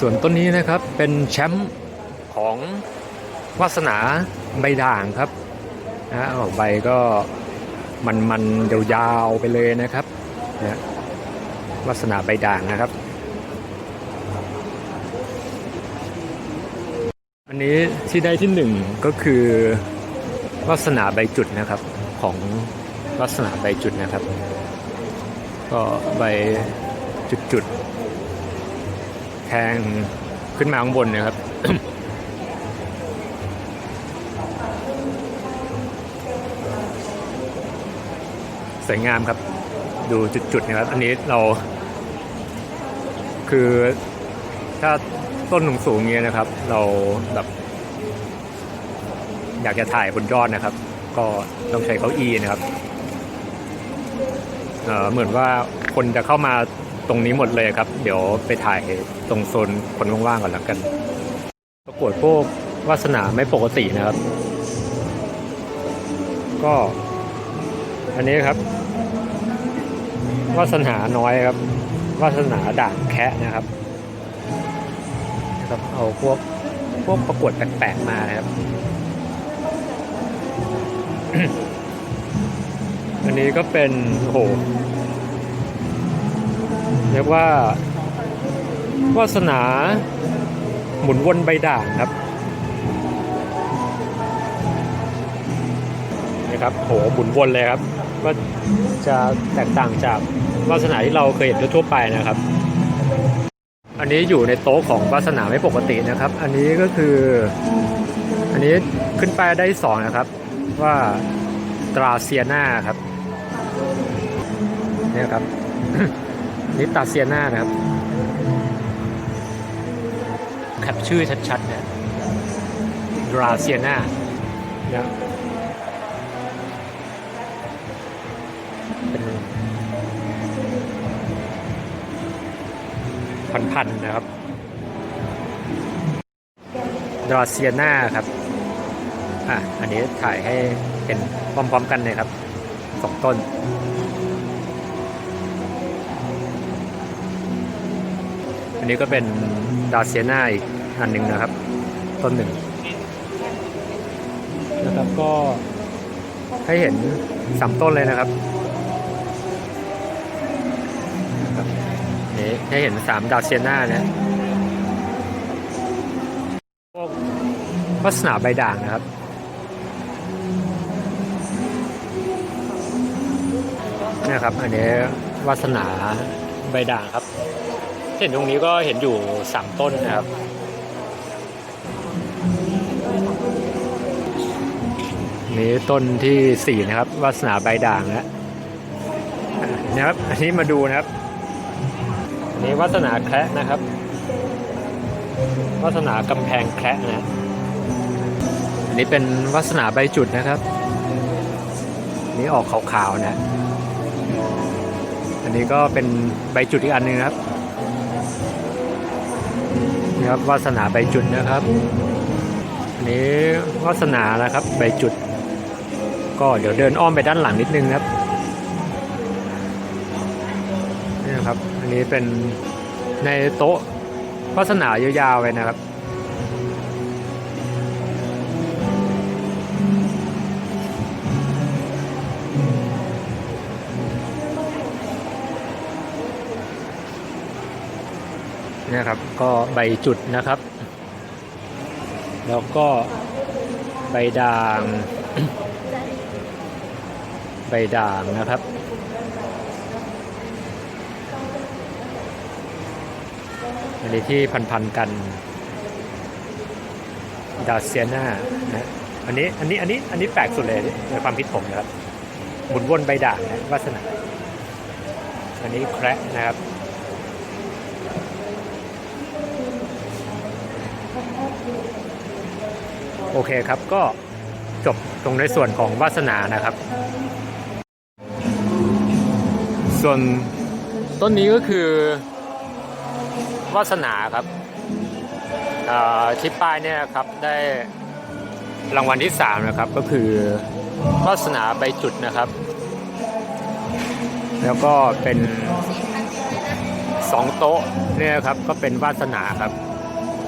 ส่วนต้นนี้นะครับเป็นแชมป์ของวาสนาใบด่างครับนะออกใบก็มันมันยาวๆไปเลยนะครับนะวาสนาใบด่างนะครับ อันนี้ที่ได้ที่หนึ่งก็คือวาสนาใบจุดนะครับของวาสนาใบจุดนะครับ ก็ใบจุดๆ งขึ้นมาข้างบนนะครับ สวยงามครับ ดูจุดๆนะครับ อันนี้เรา คือถ้าต้นสูงๆอย่างเงี้ยนะครับ เราแบบ อยากจะถ่ายบนยอดนะครับ ก็ต้องใช้เก้าอี้นะครับเเหมือนว่าคนจะเข้ามา ตรงนี้หมดเลยครับ เดี๋ยวไปถ่ายตรงโซนคนว่างๆก่อนแล้วกัน ประกวดพวกวาสนาไม่ปกตินะครับ ก็อันนี้ครับ วาสนาน้อยครับ วาสนาด่างแคะนะครับครับเอาพวกพวกประกวดแปลกๆมานะครับ อันนี้ก็เป็นโอ้โห เรียกว่าวาสนาหมุนวนใบด่างครับนะครับโหหมุนวนเลยครับก็จะแตกต่างจากวาสนาที่เราเคยเห็นทั่วไปนะครับ อันนี้อยู่ในโต๊ะของวาสนาไม่ปกตินะครับ อันนี้ก็คือ อันนี้ขึ้นไปได้สองนะครับ ว่าตราเซียนาครับเนี่ยครับ นี่ตราเซียนานะครับแคปชื่อชัดๆเนี่ยตราเซียนานะเป็นพันๆนะครับดราเซียนาครับอะอันนี้ถ่ายให้เห็นพร้อมๆกันเลยครับสองต้น อันนี้ก็เป็นดาเซียนาอีกอันหนึ่งนะครับ ต้นหนึ่งนะครับก็ให้เห็นสามต้นเลยนะครับนี่ให้เห็นสามดาเซียนาเนี่ยพวกวัสนาใบด่างนะครับนี่ครับ อันนี้วาสนาใบด่างครับ เห็นตรงนี้ก็เห็นอยู่สามต้นนะครับนี่ต้นที่สี่นะครับวาสนาใบด่างนะอะนะครับอันนี้มาดูนะครับนนี้วาสนาแคระนะครับวาสนากำแพงแคระนะอันนี้เป็นวาสนาใบจุดนะครับนี่ออกขาวๆนะ อันนี้ก็เป็นใบจุดอีกอันหนึงครับ นี่ครับวาสนาใบจุดนะครับอันนี้วาสนานะครับใบจุด ก็เดี๋ยวเดินอ้อมไปด้านหลังนิดนึงครับนี่นะครับ อันนี้เป็นในโต๊ะวาสนายาวๆไปนะครับ เนี่ยครับก็ใบจุดนะครับ แล้วก็ใบด่าง ใบด่างนะครับ อันนี้ที่พันๆกันดาเซียนานะอันนี้อันนี้อันนี้อันนี้แปลกสุดเลยในความคิดผมนะครับหมุนวนใบด่างนะวาสนา อันนี้แคระนะครับ โอเคครับก็จบตรงในส่วนของวาสนานะครับ ส่วนต้นนี้ก็คือวาสนาครับที่ป้ายเนี่ยครับได้รางวัลที่ 3 นะครับก็คือวาสนาใบจุดนะครับ แล้วก็เป็นสองโต๊ะเนี่ยครับก็เป็นวาสนาครับ